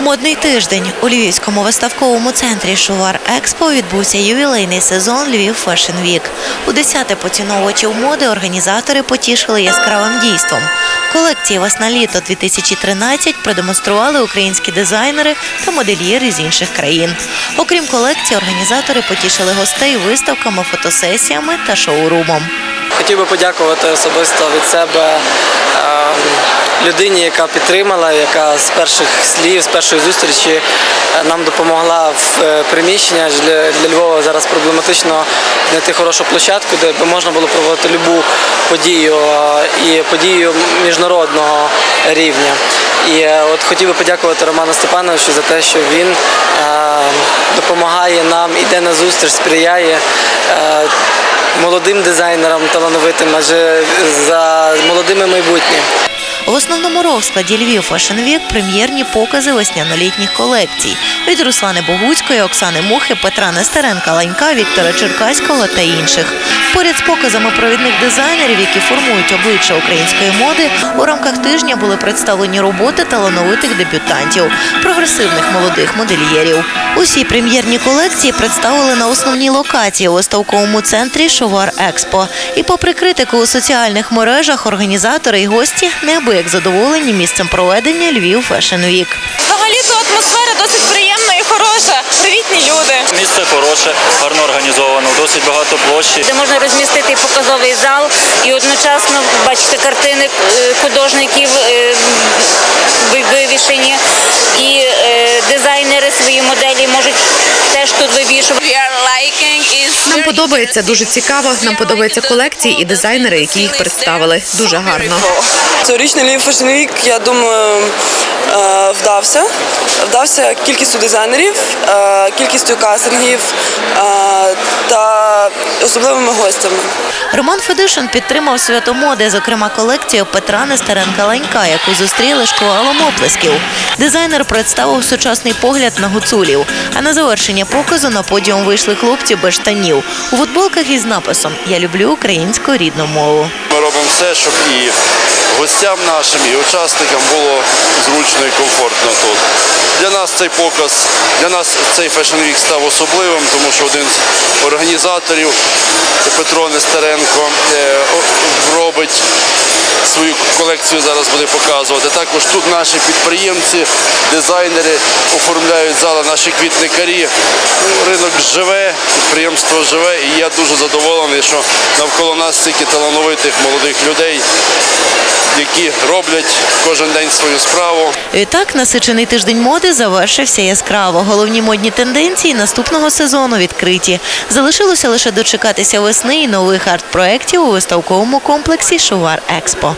Модний тиждень у Львівському виставковому центрі Шувар Експо відбувся ювілейний сезон Львів Фешн Вік. У десяте поціновувачів моди організатори потішили яскравим дійством. Колекції весна-літо 2013 продемонстрували українські дизайнери та модельєри з інших країн. Окрім колекції, організатори потішили гостей виставками, фотосесіями та шоурумом. Хотів би подякувати особисто від себе е, людині, яка підтримала, яка з перших слів, з першої зустрічі е, нам допомогла в е, приміщенні. Адже Для, Львова зараз проблематично знайти хорошу площадку, де би можна було проводити любу подію е, і подію міжнародного рівня. І от хотів би подякувати Роману Степановичу за те, що він допомагає нам, іде на зустріч, сприяє. Молодим дизайнерам талановитим, адже за молодими майбутнє. В основному розкладі Львів Fashion Week прем'єрні покази весняно-літніх колекцій від Руслани Богуцької, Оксани Мухи, Петра Нестеренка Ланька, Віктора Черкаського та інших. Поряд з показами провідних дизайнерів, які формують обличчя української моди, у рамках тижня були представлені роботи талановитих дебютантів, прогресивних молодих модельєрів. Усі прем'єрні колекції представили на основній локації у виставковому центрі Шовар Експо. І попри критику у соціальних мережах, організатори і гості неабияк задоволені місцем проведення Львів Fashion Week. Взагалі то атмосфера досить приємна і хороша. Привітні люди. Місце хороше, гарно організовано, досить багато площі. де можна розмістити показовий зал і одночасно бачити картини е, художників е, ви- вивішені, і е, дизайнери свої моделі можуть. Нам подобається дуже цікаво. Нам подобаються колекції і дизайнери, які їх представили. Дуже гарно. Цьогорічний Львів Fashion Week, я думаю, е, вдався. Вдався кількістю дизайнерів, е, кількістю кастингів е, та особливими гостями. Роман Федишин підтримав свято моди, зокрема колекцію Петра Нестеренка Ланька, яку зустріли шквалом оплесків. Дизайнер представив сучасний погляд на гуцулів. А на завершення показу на подіум вийшли хлопці без штанів у футболках із написом Я люблю українську рідну мову. Ми робимо все, щоб і гостям нашим, і учасникам було зручно і комфортно тут. Для нас цей показ, для нас цей Week став особливим, тому що один з організаторів Петро Нестеренко е, робить свою колекцію зараз буде показувати. Також тут наші підприємці, дизайнери оформляють зали, наші квітникарі. Ну, Ринок живе, підприємство живе, і я дуже задоволений, що навколо нас стільки талановитих молодих людей, які роблять кожен день свою справу. Відтак, насичений тиждень моди завершився яскраво. Головні модні тенденції наступного сезону відкриті. Залишилося лише дочекатися весни і нових арт-проєктів у виставковому комплексі Шувар Експо.